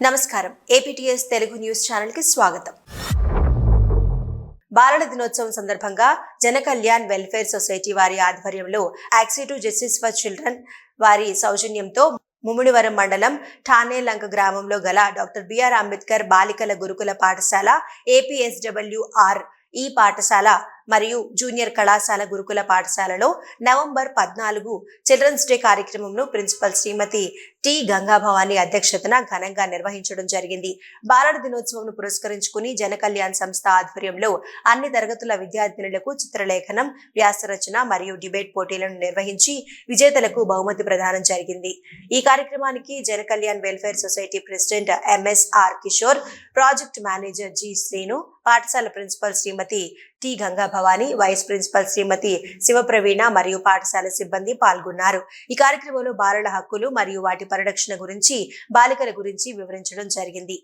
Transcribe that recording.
నమస్కారం. APTS Telugu news ఛానల్కి స్వాగతం. బాలల దినోత్సవం సందర్భంగా జన కళ్యాణ్ వెల్ఫేర్ సొసైటీ వారి ఆధ్వర్యంలో access to justice for children వారి సౌజన్యంతో ముమ్మిడివరం మండలం ఠానేలంక గ్రామంలో గల డాక్టర్ బిఆర్ అంబేద్కర్ బాలికల గురుకుల పాఠశాల ఏపీఎస్డబ్ల్యూఆర్ ఈ పాఠశాల మరియు జూనియర్ కళాశాల గురుకుల పాఠశాలలో నవంబర్ పద్నాలుగు చిల్డ్రన్స్ డే కార్యక్రమంను ప్రిన్సిపల్ శ్రీమతి టి గంగాభవాని అధ్యక్షతన ఘనంగా నిర్వహించడం జరిగింది. బాలల దినోత్సవం పురస్కరించుకుని జన కళ్యాణ్ సంస్థ ఆధ్వర్యంలో అన్ని తరగతుల విద్యార్థినులకు చిత్రలేఖనం వ్యాసరచన మరియు డిబేట్ పోటీలను నిర్వహించి విజేతలకు బహుమతి ప్రదానం జరిగింది. ఈ కార్యక్రమానికి Jana Kalyan welfare society president MSR Kishore project manager G Srinu పాఠశాల principal Srimathi T Ganga Bhavani vice principal Srimathi Sivapraveena మరియు పాఠశాల సిబ్బంది పాల్గొన్నారు. ఈ కార్యక్రమంలో బాలల హక్కులు మరియు వాటి పరిరక్షణ గురించి బాలికల గురించి వివరించడం జరిగింది.